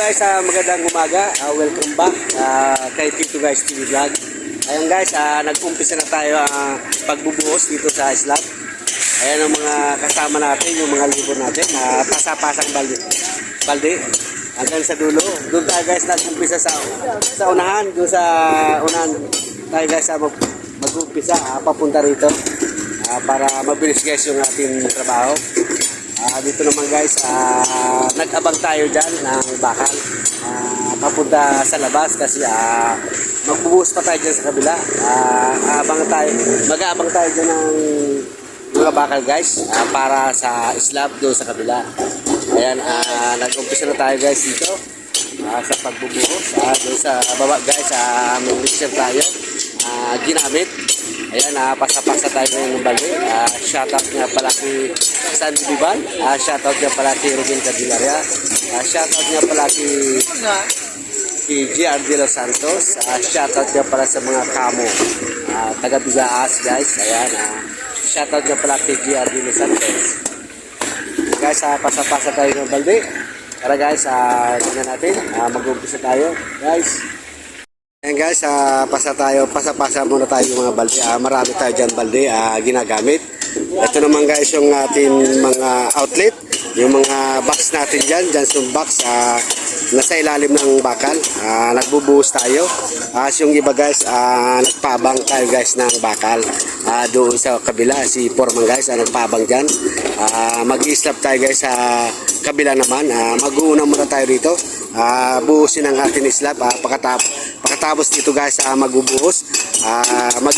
Guys, ah, magandang umaga. Ah, welcome back ah, kay Tito Guys TV Vlog. Ayan guys, ah, nag-umpisa na tayo ah, pagbubuhos dito sa Islam. Ayan ang mga kasama natin, yung mga libur natin. na pasapasang balde. Balde. Hanggang sa dulo. Doon tayo guys nag-umpisa sa, sa unahan. Doon sa unahan tayo guys mag, mag-umpisa ah, papunta rito. Ah, para mabilis guys yung ating trabaho. Ah, dito naman guys, ah, nag-abang tayo dyan ng bakal. Ah, papunta sa labas kasi ah, magbubuhos pa tayo dyan sa kabila. Ah, abang tayo, mag-aabang tayo dyan ng mga bakal guys ah, para sa slab doon sa kabila. Ayan, ah, nag-umpisa na tayo guys dito ah, sa pagbubuhos. Ah, doon sa baba guys, ah, may mixer tayo. Ah, ginamit. Ayan, ah, pasa-pasa tayo ng bali. Ah, shoutout nga pala kay Sandy Biban. Ah, shoutout nga pala kay Rubin Cadillaria. Ah, shoutout nga pala kay, kay GR De Los Santos. Ah, shoutout nga pala sa mga kamo. Ah, taga Bigaas guys. Ayan, ah, shoutout nga pala kay GR De Los Santos. Guys, ah, pasa-pasa tayo ng balde. Tara guys, ah, tingnan natin. Ah, mag-umpisa tayo. Guys, Ayan guys, ah, pasa tayo, pasa-pasa muna tayo yung mga balde. Ah, marami tayo dyan balde ah, ginagamit. Ito naman guys yung ating mga outlet. Yung mga box natin dyan, Johnson box, ah, nasa ilalim ng bakal. Ah, nagbubuhos tayo. As yung iba guys, ah, nagpabang tayo guys ng bakal. Ah, doon sa kabila, si Foreman guys, ah, nagpabang dyan. Ah, mag-i-slap tayo guys sa kabila naman. Ah, mag-uuna muna tayo dito. Ah, buhusin ang ating slab. Ah, pakatap, pakatapos dito guys, ah, magbubuhos. Ah, mag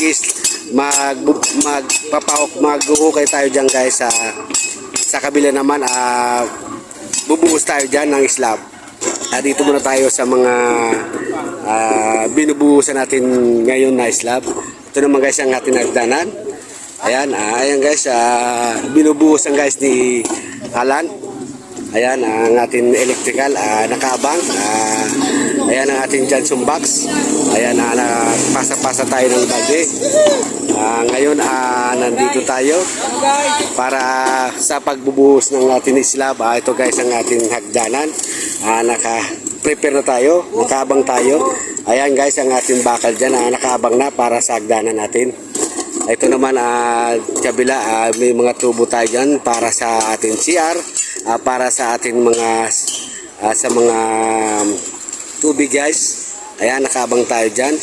mag magpapahok maghuhukay tayo diyan guys sa sa kabila naman ah, bubuhos tayo diyan ng slab. Ah, dito muna tayo sa mga ah, binubuhusan natin ngayon na slab. Ito naman guys ang ating nagdanan. Ayan, ah, ayan guys, ah, binubuhusan guys ni Alan. Ayan ang ating electrical ah, nakabang. Ah, ayan ang ating Johnson box. Ayan ah, pasa-pasa tayo ng balde. Ah, ngayon ah, nandito tayo para sa pagbubuhos ng ating slab. Ah, ito guys ang ating hagdanan. Ah, naka prepare na tayo, nakabang tayo. Ayan guys ang ating bakal dyan. Ah, nakabang na para sa hagdanan natin. Ito naman ah kabila ah, may mga tubo tayo dyan para sa ating CR, ah, para sa ating mga ah, sa mga um, tubig guys. Ayan nakabang tayo dyan.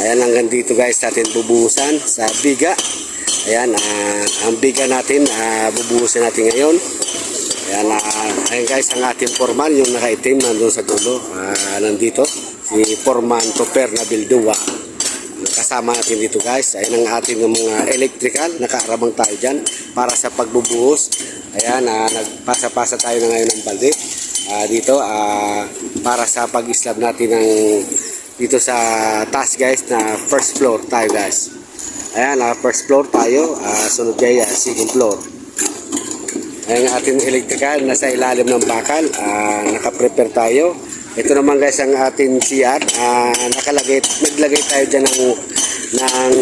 Ayan hanggang dito guys natin bubuhusan sa biga. Ayan ah, ang biga natin ah, bubuhusan natin ngayon. Ayan, ah, ayan guys ang ating foreman yung nakaitim nandun sa dulo. Ah, nandito si Foreman Topper na Bildua kasama natin dito guys. Ayan ang ating mga electrical. Nakaarabang tayo dyan para sa pagbubuhos. Ayan ah, nagpasa-pasa tayo na ngayon ng balde. Ah, dito ah, para sa pag-slab natin ng dito sa taas guys na first floor tayo guys. Ayan ah, first floor tayo. Ah, sunod kayo ah, second floor. Ayan ang ating electrical nasa ilalim ng bakal. Ah, nakaprepare tayo. Ito naman guys ang ating CR. Ah, nakalagay, naglagay tayo dyan ng, ng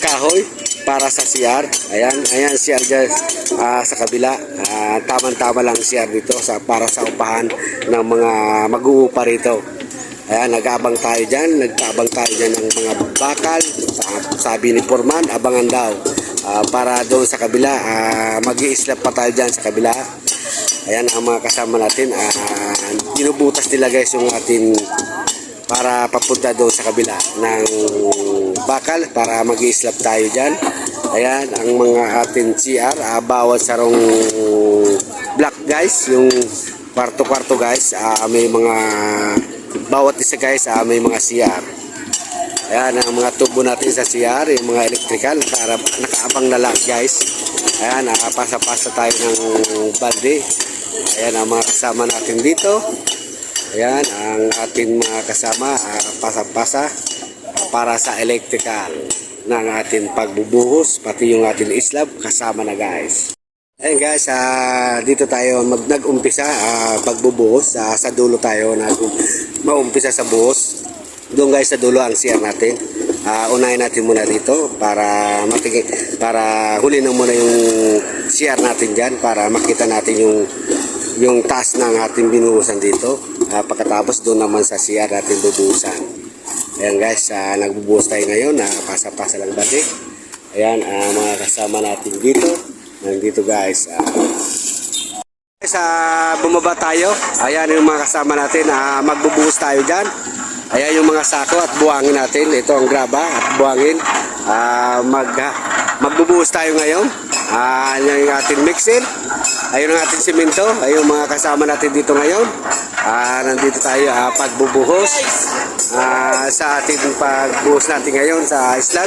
kahoy para sa CR. Ayan, ayan CR dyan ah, sa kabila. Ah, tama-tama lang CR dito sa, para sa upahan ng mga mag-uupa rito. Ayan, nag-abang tayo dyan. Nagtabang tayo dyan ng mga bakal. Sa- Sabi ni Forman, abangan daw. Ah, para doon sa kabila, ah, mag slap pa tayo dyan sa kabila. Ayan ang mga kasama natin. Ah, ginubutas nila guys yung ating para papunta doon sa kabila ng bakal para mag slap tayo dyan. Ayan ang mga ating CR. Ah, bawat sarong black guys. Yung kwarto-kwarto guys. Ah, may mga bawat isa guys ah, may mga CR. Ayan ang mga tubo natin sa CR, yung mga electrical, naka, nakaabang na lang guys. Ayan, nakapasa-pasa tayo ng balde. Ayan ang mga kasama natin dito. Ayan ang ating mga kasama, ah, pasa-pasa para sa electrical ng ating pagbubuhos, pati yung ating islab kasama na guys. Ayan guys, ah, dito tayo mag nag-umpisa ah, pagbubuhos. Ah, sa dulo tayo nag maumpisa sa buhos. Doon guys sa dulo ang CR natin. Ah, unahin natin muna dito para matigi para huli na muna yung CR natin diyan para makita natin yung yung taas ng ating binuhusan dito. Ah, pagkatapos doon naman sa CR natin bubuhusan. Ayan guys, ah, nagbubuhos tayo ngayon. na pasa-pasa lang balik. Ayan, ah, mga kasama natin dito. Nandito guys. ah. Guys, ah, bumaba tayo. Ayan yung mga kasama natin. ah, magbubuhos tayo dyan. Ayan yung mga sako at buhangin natin. Ito ang graba at buhangin. Ah, mag, magbubuhos tayo ngayon. Yan yung ating mixer. Ayun ang ating simento. Ayun mga kasama natin dito ngayon. Ah, nandito tayo ah, pagbubuhos. Ah, sa ating pagbuhos natin ngayon sa slag.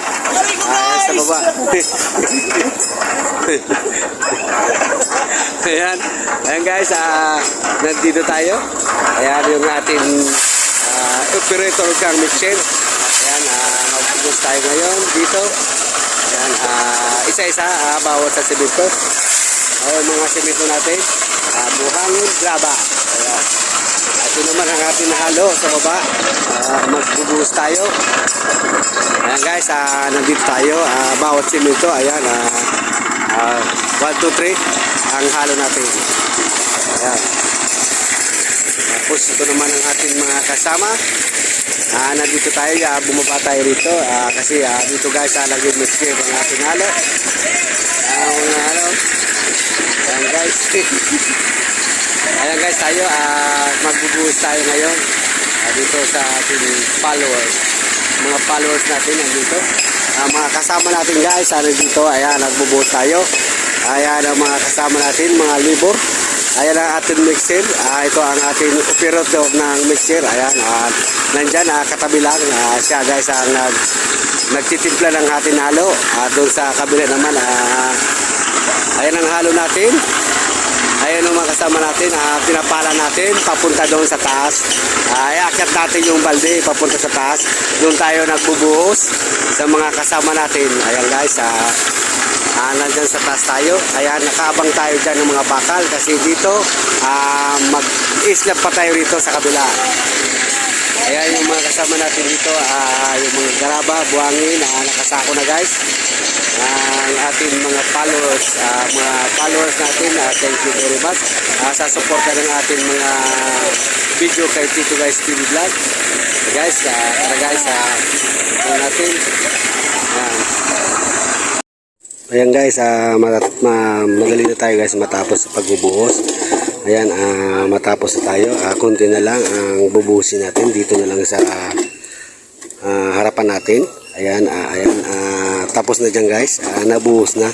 Ah, sa baba. Ayan. Ayan guys, ah, nandito tayo. Ayan yung ating ah, operator kang mixer. Ayan, ah, magbubuhos tayo ngayon dito. Ayan, ah, isa-isa ah, bawat sa simento. Ayan mga simento natin. Ah, buhangin, graba. Ayan. Ito naman ang ating nahalo sa baba. Ah, magbubuhos tayo. Ayan guys, ah, nandito tayo. Ah, bawat simento, ayan. Ah, 1, 2, 3 ang halo natin. Ayan. Tapos ito naman ang ating mga kasama. Ah, nandito tayo, ah, bumaba tayo rito. Ah, kasi ah, dito guys, ah, lagi mixture ang ating halo. Ah, mga halo. Ayan guys. Ayan guys, tayo, ah, magbubuhos tayo ngayon. Ah, dito sa ating followers. Mga followers natin nandito. Ah, mga kasama natin guys, ah, nandito. Ayan, nagbubuhos tayo. Ayan ang mga kasama natin, mga libor. Ayan ang ating mixer. Ah, ito ang ating operator ng mixer. Ayan, ah, nandyan, ah, katabi lang. Ah, siya guys ang nag, nagtitimpla ng ating halo. Ah, doon sa kabila naman, ah, ayan ang halo natin. Ayan ang mga kasama natin, ah, pinapala natin papunta doon sa taas. Ay, akyat natin yung balde papunta sa taas. Doon tayo nagbubuhos sa mga kasama natin. Ayan guys, ah, ah, nandyan sa taas tayo. Ayan, nakaabang tayo dyan ng mga bakal kasi dito ah, mag-islap pa tayo rito sa kabila. Ayan yung mga kasama natin dito, ah, yung mga garaba, buhangin, ah, nakasako na guys. Ah, ang ating mga followers, ah, mga followers natin, ah, thank you very much. Ah, sa suporta ng ating mga video kay Tito Guys TV Vlog. Guys, ah, tara guys, tingnan natin. Ayan. Ayan guys, ah, matat- ma madali na tayo guys matapos sa pagbubuhos. Ayan, ah, matapos na tayo. Ah, kunti na lang ang bubuhusin natin dito na lang sa ah, harapan natin. Ayan, ah, ayan, ah, tapos na dyan guys. Ah, nabuhos na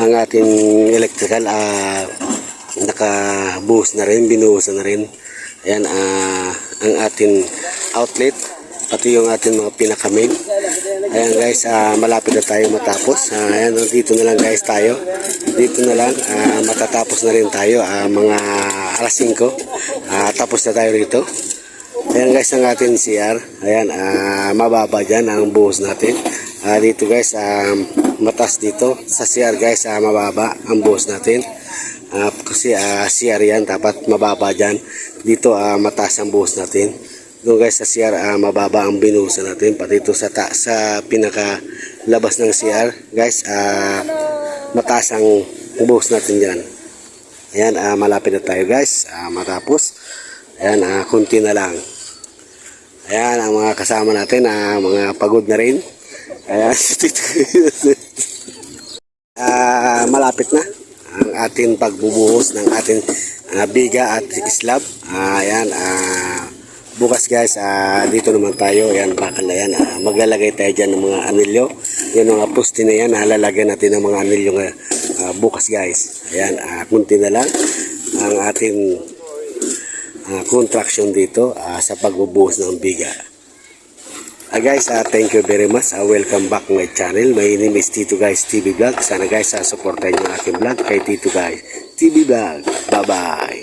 ang ating electrical. Ah, nakabuhos na rin, binuhos na rin. Ayan, ah, ang ating outlet, pati yung ating mga pinaka-main. Ayan guys, ah, malapit na tayo matapos. Ah, ayan, dito na lang guys tayo. Dito na lang, ah, matatapos na rin tayo. Ah, mga alas 5. Ah, tapos na tayo rito. Ayan guys ang ating CR. Ayan, ah, mababa dyan ang buhos natin. Ah, dito guys, ah, matas dito. Sa CR guys, ah, mababa ang buhos natin. Ah, kasi ah, CR yan, dapat mababa dyan. Dito ah, mataas ang buhos natin. Doon guys sa CR, ah, mababa ang binuhusan natin. Pati ito sa, ta- sa pinaka labas ng CR. Guys, ah, mataas ang buhos natin dyan. Ayan, ah, malapit na tayo guys. Ah, matapos. Ayan, ah, kunti na lang. Ayan, ang mga kasama natin, ah, mga pagod na rin. Ayan, ah, malapit na ang ating pagbubuhos ng ating ah, biga at slab. Ah, ayan, ah, bukas guys, ah, dito naman tayo. Ayan, bakal na yan. Ah, maglalagay tayo dyan ng mga anilyo. Yan mga poste na yan. Ah, lalagyan natin ng mga anilyo nga, ah, bukas guys. Ayan, ah, kunti na lang ang ating ah, contraction dito ah, sa pagbubuhos ng biga. Ah, guys, ah, thank you very much. Ah, welcome back my channel. My name is Tito Guys TV Vlog. Sana guys, uh, supportan ang aking vlog kay Tito Guys TV Vlog. Bye-bye.